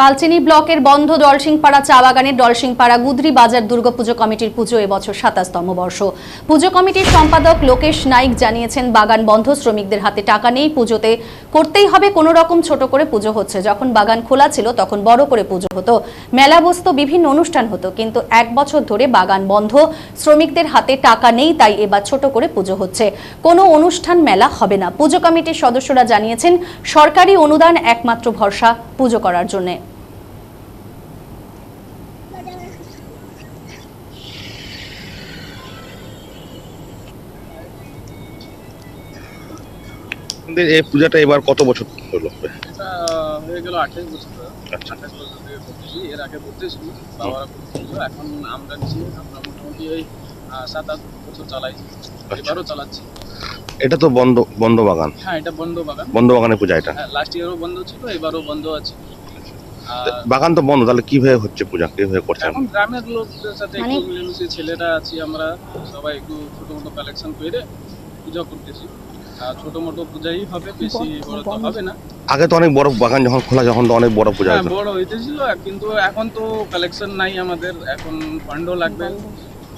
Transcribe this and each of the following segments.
কালচিনি ব্লকের বন্ধ ডলসিংপাড়া চা বাগানের ডলসিংপাড়া গুদরি বাজার দুর্গাপুজো কমিটির পুজো এবছর সাতাশতম বর্ষ। পুজো কমিটির সম্পাদক লোকেশ নাইক জানিয়েছেন, বাগান বন্ধ, শ্রমিকদের হাতে টাকা নেই, পুজোতে করতেই হবে কোনো রকম ছোট করে পুজো হচ্ছে। যখন বাগান খোলা ছিল, তখন বড় করে পুজো হতো। মেলা বসতো, বিভিন্ন অনুষ্ঠান হতো, কিন্তু এক বছর ধরে বাগান বন্ধ, শ্রমিকদের হাতে টাকা নেই, তাই এবার ছোট করে পুজো হচ্ছে। কোনো অনুষ্ঠান, মেলা হবে না। পুজো কমিটির সদস্যরা জানিয়েছেন, সরকারি অনুদান একমাত্র ভরসা পুজো করার জন্য। আপনাদের এই পূজাটা এবার কত বছর হলো? এটা হয়ে গেল আঠাশ বছর। আচ্ছা। আঠাশ বছর থেকে করতেছি এর আগে করতেছিল বাবারা করতেছিল এখন আমরা নিচ্ছি আমরা মোটামুটি ওই আহ, সাত আট বছর চালাই এবারও চালাচ্ছি। এটা তো বন্ধ বন্ধ বাগান। হ্যাঁ এটা বন্ধ বাগান। বন্ধ বাগানের পূজা এটা। হ্যাঁ লাস্ট ইয়ারও বন্ধ ছিল এবারও বন্ধ আছে। বাগান তো বন্ধ তাহলে কীভাবে হচ্ছে পূজা? কীভাবে করছেন এখন গ্রামের লোকদের সাথে একটু মানে- মিলেমিশে ছেলেরা আছি আমরা সবাই একটু ছোট মোটো কালেকশন করে পূজা করতেছি। আর ছোট মোটো পূজাই হবে বেশি বড় তো হবে না। আগে তো অনেক বড় বাগান যখন খোলা যখন তো অনেক বড় পূজা হ্যাঁ হতো। বড় হইতেছিল কিন্তু এখন তো কালেকশন নাই আমাদের এখন ফান্ডও লাগবে।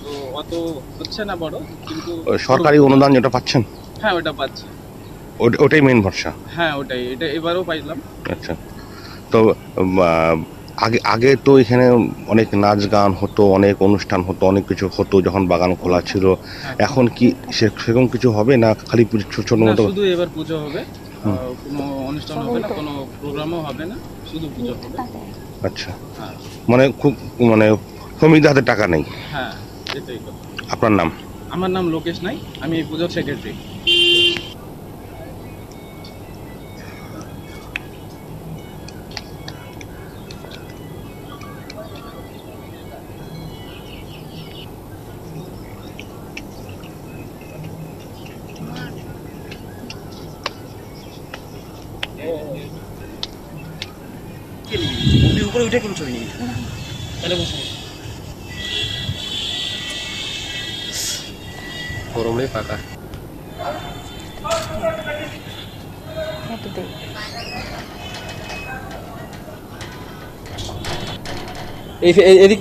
তো অত হচ্ছে না বড় কিন্তু সরকারি অনুদান যেটা পাচ্ছেন? হ্যাঁ ওটা পাচ্ছি। ওট- ওটাই মেন ভরসা। হ্যাঁ ওটাই এটা এবারও পাইলাম। আচ্ছা। তো আগে আগে তো এখানে অনেক নাচ গান হতো অনেক অনুষ্ঠান হতো অনেক কিছু হতো যখন বাগান খোলা ছিল। এখন কি সেরকম কিছু হবে না? খালি পুজো ছোট মতো? শুধু এবার পুজো হবে। কোনো অনুষ্ঠান হবে না কোনো প্রোগ্রামও হবে না শুধু পুজো হবে। আচ্ছা। হ্যাঁ। মানে খুব মানে শ্রমিকদের হাতে টাকা নেই? হ্যাঁ এটাই কথা। আপনার নাম? আমার নাম লোকেশ নাই আমি এই পুজোর সেক্রেটারি উপরে উঠে ছবি নিবি। তাহলে বসে গরমে পাকা এই এই- এদিক